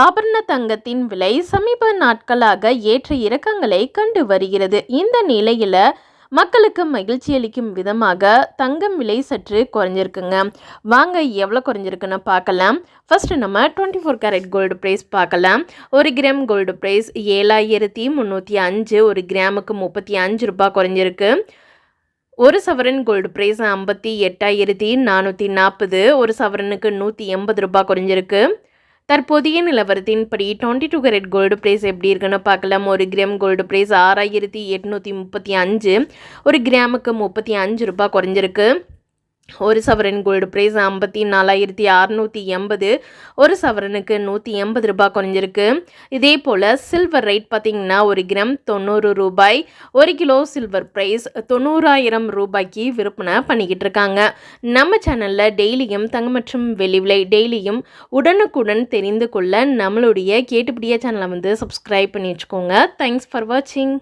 ஆபரண தங்கத்தின் விலை சமீப நாட்களாக ஏற்ற இறக்கங்களை கண்டு வருகிறது. இந்த நிலையில் மக்களுக்கு மகிழ்ச்சி அளிக்கும் விதமாக தங்கம் விலை சற்று குறைஞ்சிருக்குங்க. வாங்க எவ்வளோ குறைஞ்சிருக்குன்னு பார்க்கலாம். ஃபஸ்ட்டு நம்ம twenty four carat gold price பார்க்கலாம். ஒரு கிராம் கோல்டு ப்ரைஸ் ஏழாயிரத்தி முந்நூற்றி அஞ்சு ஒரு கிராமுக்கு முப்பத்தி அஞ்சு ரூபாய் குறைஞ்சிருக்கு. ஒரு சவரன் கோல்டு ப்ரைஸ் ஐம்பத்தி எட்டாயிரத்தி நானூற்றி நாற்பது ஒரு சவரனுக்கு நூற்றி எண்பது ரூபாய் குறைஞ்சிருக்கு. தற்போதைய நிலவரத்தின்படி twenty two carat gold price எப்படி இருக்குன்னு பார்க்கலாம். ஒரு கிராம் கோல்டு ப்ரைஸ் ஆறாயிரத்தி எட்நூற்றி முப்பத்தி அஞ்சு ஒரு கிராமுக்கு முப்பத்தி அஞ்சு ரூபாய் குறைஞ்சிருக்கு. ஒரு சவரன் கோல்டு ப்ரைஸ் ஐம்பத்தி நாலாயிரத்தி அறநூற்றி எண்பது. ஒரு சவரனுக்கு நூற்றி எண்பது ரூபாய் குறைஞ்சிருக்கு. இதே போல் சில்வர் ரேட் பார்த்திங்கன்னா ஒரு கிராம் தொண்ணூறு ரூபாய். ஒரு கிலோ சில்வர் ப்ரைஸ் தொண்ணூறாயிரம் ரூபாய்க்கு விற்பனை பண்ணிக்கிட்டு இருக்காங்க. நம்ம சேனலில் டெய்லியும் தங்க மற்றும் வெளி விலை டெய்லியும் உடனுக்குடன் தெரிந்து கொள்ள நம்மளுடைய கேட்டுப்படியா சேனலை வந்து சப்ஸ்கிரைப் பண்ணி வச்சுக்கோங்க. தேங்க்ஸ் ஃபார் வாட்சிங்